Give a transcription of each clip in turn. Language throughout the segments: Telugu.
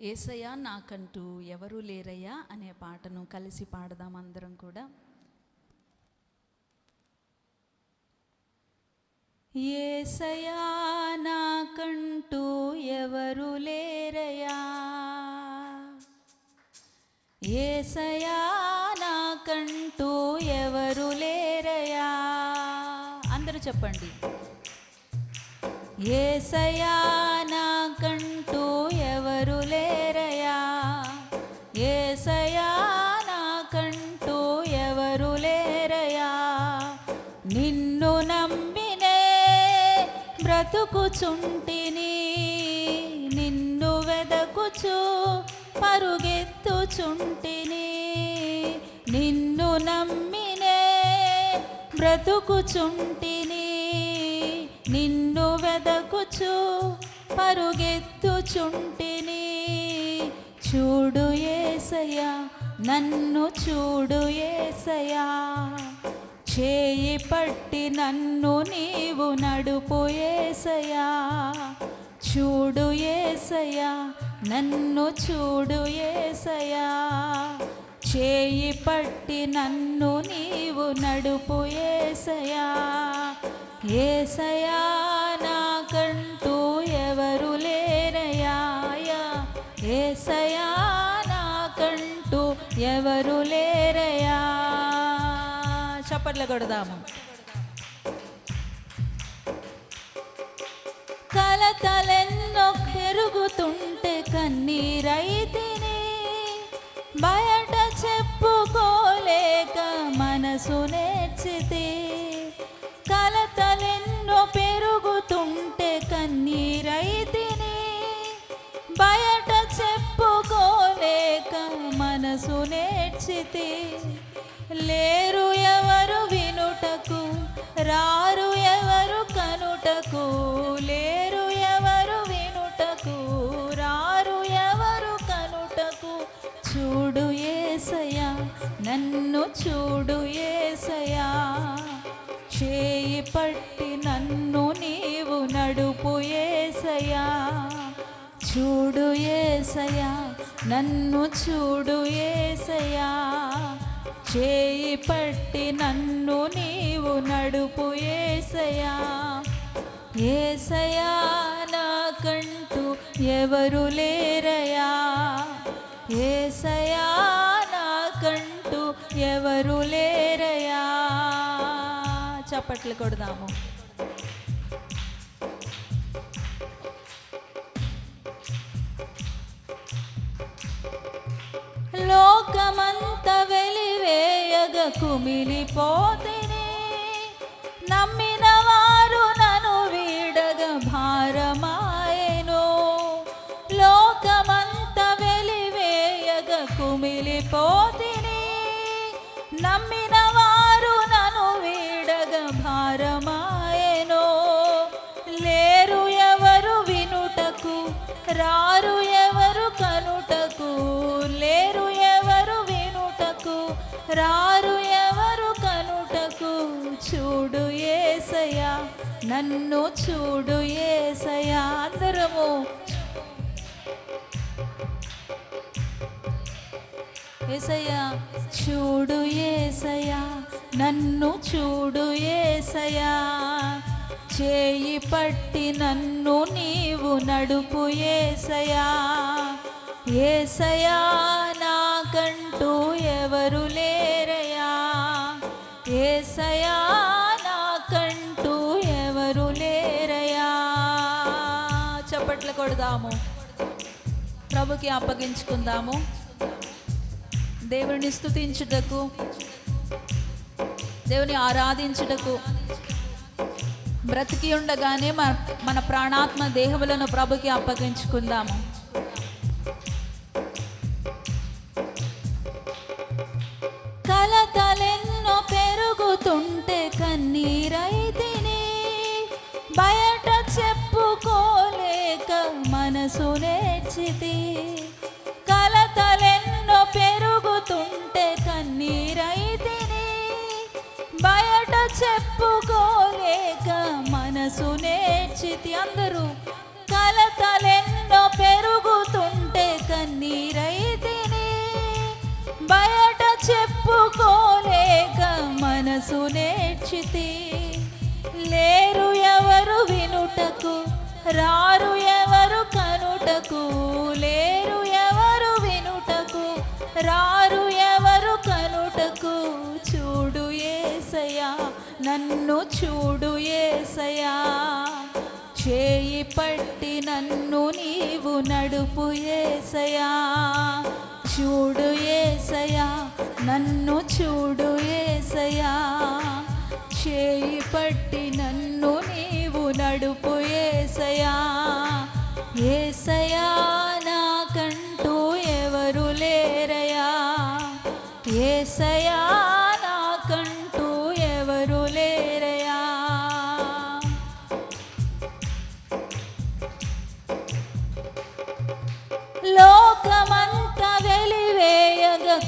ఏసయ్యా నాకంటూ ఎవరు లేరయ్యా అనే పాటను కలిసి పాడదాం అందరం కూడా. ఏసయా నాకంటూ ఎవరు లేరయ్యా. ఏసయా నాకంటూ ఎవరు లేరయ్యా. అందరూ చెప్పండి. ఏసయ్యా బ్రతుకుచుంటిని నిన్ను వెదకుచు పరుగెత్తుచుంటిని. నిన్ను నమ్మినే బ్రతుకుచుంటిని నిన్ను వెదకుచు పరుగెత్తుచుంటిని. చూడు ఏసయ్యా నన్ను చూడు ఏసయా చేయి పట్టి నన్ను నీవు నడుపు ఏసయా చూడు ఏసయా నన్ను చూడు ఏసయా చేయి పట్టి నన్ను నీవు నడుపు ఏసయా ఏసయా నా కళ్ళు చప్పట్లు కొడదాము. కలతలెన్నో పెరుగుతుంటే కన్నీరైతిని బయట చెప్పుకోలేక మనసు నేర్చితే కలతలెన్నో పెరుగుతుంటే కన్నీరైతిని బయట చెప్పుకోలేక మనసు నేర్చితే లేరు రారు ఎవరు కనుటకు లేరు ఎవరు వినుటకు రారు ఎవరు కనుటకు. చూడు ఏసయా నన్ను చూడు ఏసయా చేయి పట్టి నన్ను నీవు నడుపు ఏసయా చూడు ఏసయా నన్ను చూడు ఏసయా చేయి పట్టి నన్ను నీవు నడుపు ఏసయా? ఏసయా నాకంటూ ఎవరు లేరయా? ఏసయా నాకంటూ ఎవరు లేరయా? చప్పట్లు కొడదాము. లోకమంత కుమిలిపోతేనే నమ్మిన వారు నన్ను వీడగ భారమాయను. లోకమంత వెలివేయగ కుమిలిపోతిని నమ్మిన వారు నన్ను వీడగ భారమాయను. లేరు ఎవరు వినుటకు రారు ఏసయా నన్ను చూడు ఏసయా అందరము. ఏసయ్యా చూడు ఏసయా నన్ను చూడు ఏసయా చేయి పట్టి నన్ను నీవు నడుపు ఏసయా ఏసయా నాకంటూ ఎవరు లేరయా ఏసయా కొడదాము ప్రభుకి అప్పగించుకుందాము. దేవుని స్తుతించుటకు దేవుని ఆరాధించుటకు బ్రతికి ఉండగానే మన మన ప్రాణాత్మ దేహములను ప్రభుకి అప్పగించుకుందాము. మనసు నేర్చితి అందరూ. కలతలెన్నో పెరుగుతుంటే కన్నీరైతిని. బయట చెప్పుకోలేక మనసు నేర్చితి. లేరు ఎవరు వినుటకు రారు ఎవరు కనుటకు. లేరు ఎవరు వినుటకు రారు చూడు ఏసయా చేయి పట్టి నన్ను నీవు నడుపు ఏసయా చూడు ఏసయా నన్ను చూడు ఏసయా చేయి పట్టి నన్ను నీవు నడుపు ఏసయా ఏసయా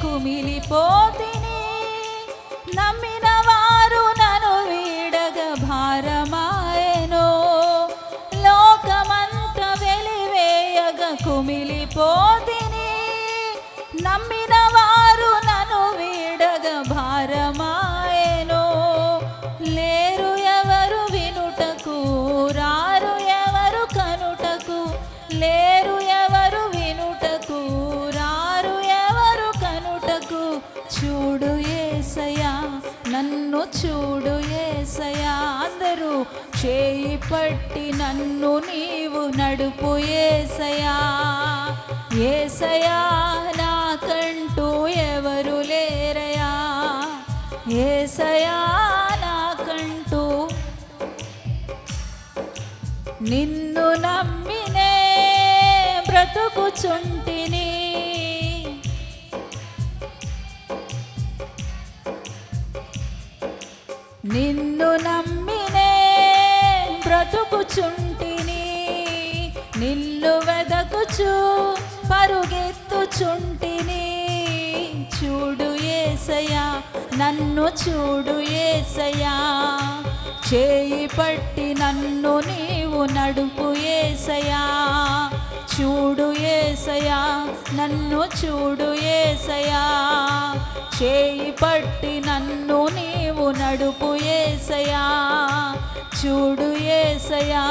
కుమిలిపోతే చేయి పట్టి నన్ను నీవు నడుపు ఏసయా? ఏసయా నాకంటూ ఎవరు లేరయా? ఏసయా నాకంటూ నిన్ను నమ్మినే బ్రతుకుచుంటిని. నిన్ను నమ్మి బ్రతుకుచుంటిని నిన్ను వెదకుచు పరుగెత్తుచుంటిని. చూడు ఏసయా నన్ను చూడు ఏసయా చేయి పట్టి నన్ను నీవు నడుపు ఏసయా చూడు ఏసయా నన్ను చూడు ఏసయా చేయి పట్టి నన్ను నీవు నడుపు ఏసయా చూడు ఏసయా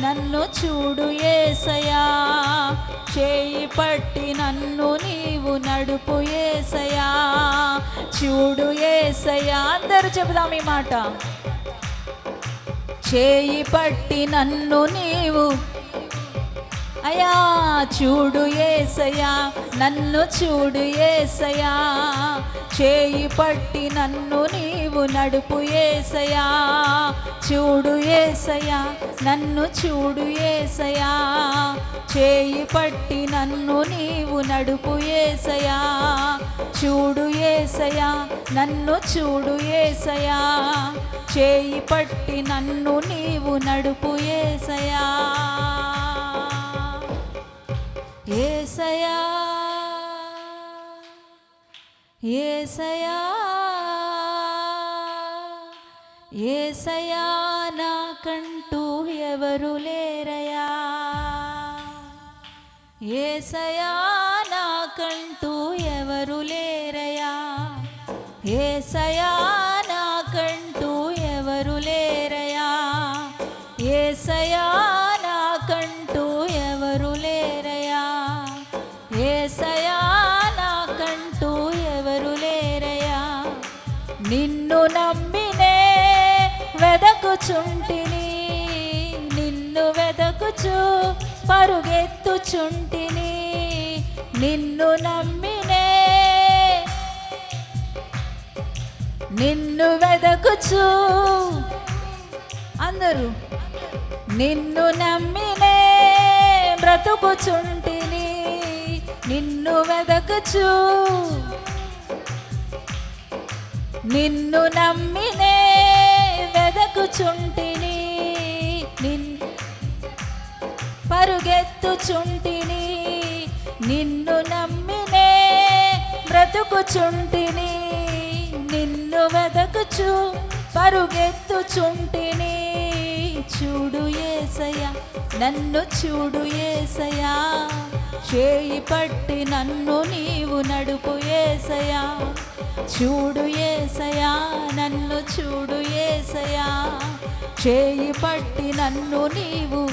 నన్ను చూడు ఏసయా చేయి పట్టి నన్ను నీవు నడుపు ఏసయా చూడు ఏసయా అందరూ చెబుదాం ఈ మాట. చేయి పట్టి నన్ను నీవు. అయా చూడు ఏసయా నన్ను చూడు ఏసయా చేయి పట్టి నన్ను నీ నీవు నడుపు ఏసయా చూడు ఏసయా నన్ను చూడు ఏసయా చేయి పట్టి నన్ను నీవు నడుపు ఏసయా చూడు ఏసయా నన్ను చూడు ఏసయా చేయి పట్టి నన్ను నీవు నడుపు ఏసయా. ఏసయా ఏసయా. ఏసయా నాకంటూ ఎవరు లేరయా? ఏసయా వెదకుచుంటిని నిన్ను వెదకుచు పరుగెత్తుచుంటిని నిన్ను నమ్మినే. నిన్ను వెదకుచు. అందరూ నిన్ను నమ్మినే. బ్రతుకుచుంటిని నిన్ను వెదకుచు. నిన్ను నమ్మినే. పరుగెత్తుచుంటిని నిన్ పరుగెత్తుచుంటిని నిన్ను నమ్మినే బ్రతుకుచుంటిని నిన్ను వెదకుచు పరుగెత్తుచుంటిని. చూడు ఏసయ్యా నన్ను చూడు ఏసయ్యా చేయి పట్టి నన్ను నీవు నడుపు ఏసయ్యా. చూడు ఏ ఏసయా నన్ను చూడు ఏసయా. చేయి పట్టి నన్ను నీవు.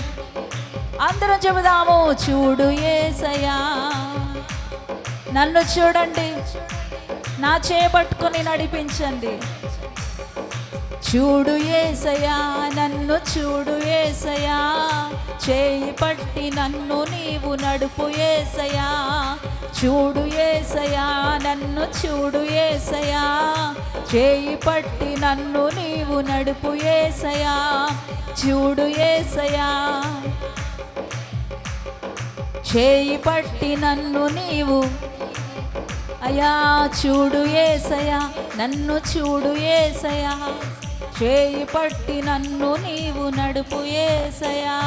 అందరం చెబుదాము చూడు ఏసయా. నన్ను చూడండి నా చేపట్టుకుని నడిపించండి. చూడు ఏసయా నన్ను చూడు ఏసయా. చేయి పట్టి నన్ను నీవు నడుపు ఏసయా. చూడు ఏసయా నన్ను చూడు ఏసయా. చేయి పట్టి నన్ను నీవు నడుపు ఏసయా. చూడు ఏసయా. చేయి పట్టి నన్ను నీవు అయా చూడు ఏసయా. నన్ను చూడు ఏసయా. చేయి పట్టి నన్ను నీవు నడుపు ఏసయా.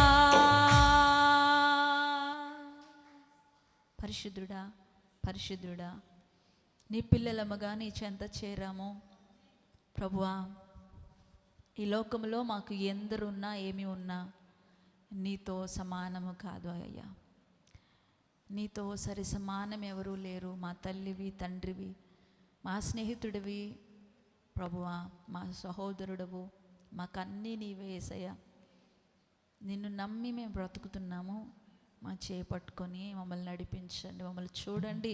పరిశుద్ధుడా పరిశుద్ధుడా నీ పిల్లలమ్మగా నీ చెంత చేరాము. ప్రభువా ఈ లోకంలో మాకు ఎందరున్నా ఏమి ఉన్నా నీతో సమానము కాదు అయ్యా. నీతో సరి సమానం ఎవరూ లేరు. మా తల్లివి తండ్రివి మా స్నేహితుడివి ప్రభువా మా సహోదరుడవు మాకన్నీ నీవే ఏసయ్యా. నిన్ను నమ్మి మేము బ్రతుకుతున్నాము. మా చేపట్టుకొని మమ్మల్ని నడిపించండి మమ్మల్ని చూడండి.